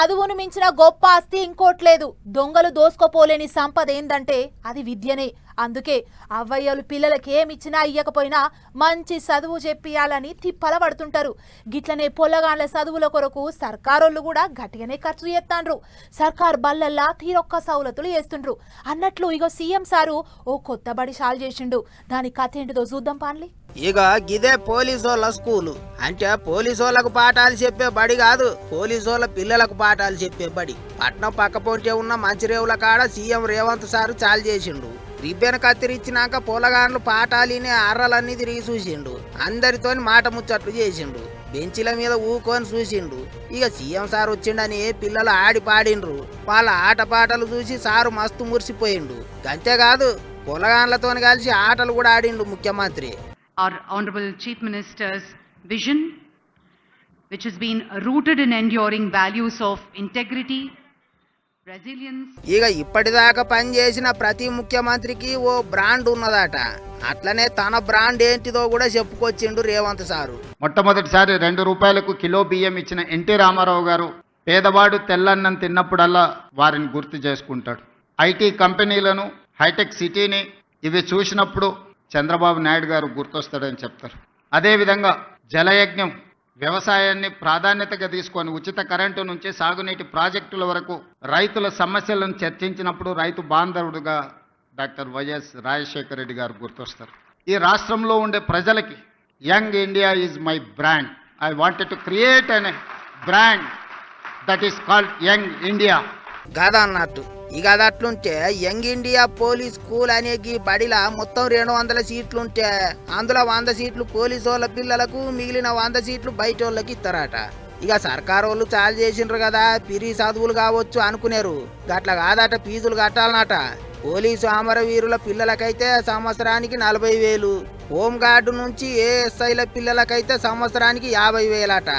చదువును మించిన గొప్ప ఆస్తి ఇంకోట్లేదు. దొంగలు దోసుకోపోలేని సంపద ఏందంటే అది విద్యనే. అందుకే అవ్వయ్యలు పిల్లలకి ఏమిచ్చినా ఇయ్యకపోయినా మంచి చదువు చెప్పియాలని తిప్పల పడుతుంటారు గిట్లనే పొల్లగాండ్ల చదువుల కొరకు సర్కారోళ్ళు కూడా గట్టిగానే ఖర్చు చేస్తాండ్రు సర్కార్ బల్లల్లా తీరొక్క సౌలతులు చేస్తుండ్రు. అన్నట్లు ఇగో సీఎం సారు ఓ కొత్త బడి షాల్ చేసిండు. దాని కథ ఏంటిదో చూద్దాం పాన్లి. ఇక గిదే పోలీసోళ్ళ స్కూలు. అంటే పోలీసోళ్ళకు పాఠాలు చెప్పే బడి కాదు పోలీసోళ్ళ పిల్లలకు పాఠాలు చెప్పే బడి. పట్నం పక్క పొంటే ఉన్న మంచిరేవుల కాడ సీఎం రేవంత్ సారు చాలు చేసిండు. రిబ్బెన్ కత్తిరించినాక పొలగాండ్లు పాఠాలిని అర్రలన్నీ తిరిగి చూసిండు. అందరితోని మాట ముచ్చట్లు చేసిండు. బెంచిల మీద ఊకొని చూసిండు. ఇక సీఎం సార్ వచ్చిండని పిల్లలు ఆడి పాడిండ్రు. వాళ్ళ ఆట పాటలు చూసి సారు మస్తు మురిసిపోయిండు. అంతేకాదు పొలగాండ్లతోని కలిసి ఆటలు కూడా ఆడిండు ముఖ్యమంత్రి. Our Honorable Chief Minister's vision, which has been rooted in enduring values of integrity, ఇక ఇప్పటిదాకా పనిచేసిన ప్రతి ముఖ్యమంత్రికి ఓ బ్రాండ్ ఉన్నదట. అట్లనే తన బ్రాండ్ ఏంటిదో కూడా చెప్పుకొచ్చిండు రేవంత్ సారు. మొట్టమొదటిసారి రెండు రూపాయలకు కిలో బియ్యం ఇచ్చిన ఎన్టీ రామారావు గారు పేదవాడు తెల్లన్నం తిన్నప్పుడల్లా వారిని గుర్తు చేసుకుంటాడు. ఐటీ కంపెనీలను హైటెక్ సిటీని ఇవి చూసినప్పుడు చంద్రబాబు నాయుడు గారు గుర్తొస్తాడని చెప్తారు. అదేవిధంగా జలయజ్ఞం వ్యవసాయాన్ని ప్రాధాన్యతగా తీసుకొని ఉచిత కరెంటు నుంచి సాగునీటి ప్రాజెక్టుల వరకు రైతుల సమస్యలను చర్చించినప్పుడు రైతు బాంధవుడుగా డాక్టర్ వైఎస్ రాజశేఖర రెడ్డి గారు గుర్తొస్తారు. ఈ రాష్ట్రంలో ఉండే ప్రజలకి Young India is my brand. I wanted to create అనే brand that is called Young India. గాథ అన్నట్టు. ఇక అది అట్లుంటే యంగ్ ఇండియా పోలీస్ స్కూల్ అనే ఈ బడిలా మొత్తం రెండు వందల సీట్లుంటే అందులో వంద సీట్లు పోలీసు వాళ్ళ పిల్లలకు మిగిలిన వంద సీట్లు బయట వాళ్ళకి ఇస్తారట. ఇక సర్కారు వాళ్ళు చాలు చేసిండ్రు కదా పిరి చదువులు కావచ్చు అనుకునేరు. గట్ల కాదట ఫీజులు కట్టాలన్నట పోలీసు అమరవీరుల పిల్లలకైతే సంవత్సరానికి నలభై వేలు. హోం గార్డు నుంచి ఏఎస్ఐల పిల్లలకైతే సంవత్సరానికి యాభై వేలట.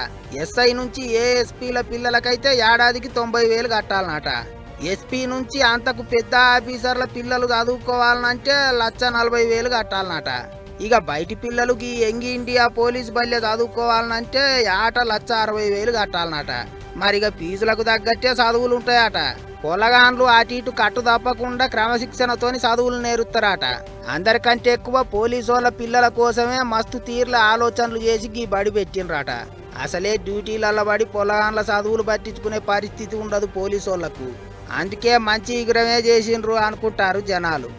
ఎస్ఐ నుంచి ఏఎస్పీల పిల్లలకైతే ఏడాదికి తొంభై వేలు కట్టాలన్నట ఎస్పీ నుంచి అంతకు పెద్ద ఆఫీసర్ల పిల్లలు చదువుకోవాలనంటే లక్ష నలభై వేలు కట్టాలన్నట ఇక బయటి పిల్లలకి యంగ్ ఇండియా పోలీస్ బల్లె చదువుకోవాలనంటే ఆట లక్ష అరవై వేలు కట్టాలన్నట మరి ఇక ఫీజులకు తగ్గట్టే చదువులు ఉంటాయట పొలగాన్లు అటు ఇటు కట్టు తప్పకుండా క్రమశిక్షణతోని చదువులు నేరుస్తారట అందరికంటే ఎక్కువ పోలీసు వాళ్ళ పిల్లల కోసమే మస్తు తీర్ల ఆలోచనలు చేసి గీ బడి పెట్టిండ్రట. అసలే డ్యూటీలలో పడి పొలగాన్ల చదువులు పట్టించుకునే పరిస్థితి ఉండదు పోలీసు అందుకే మంచి విగ్రహమే చేసిండ్రు అనుకుంటారు జనాలు.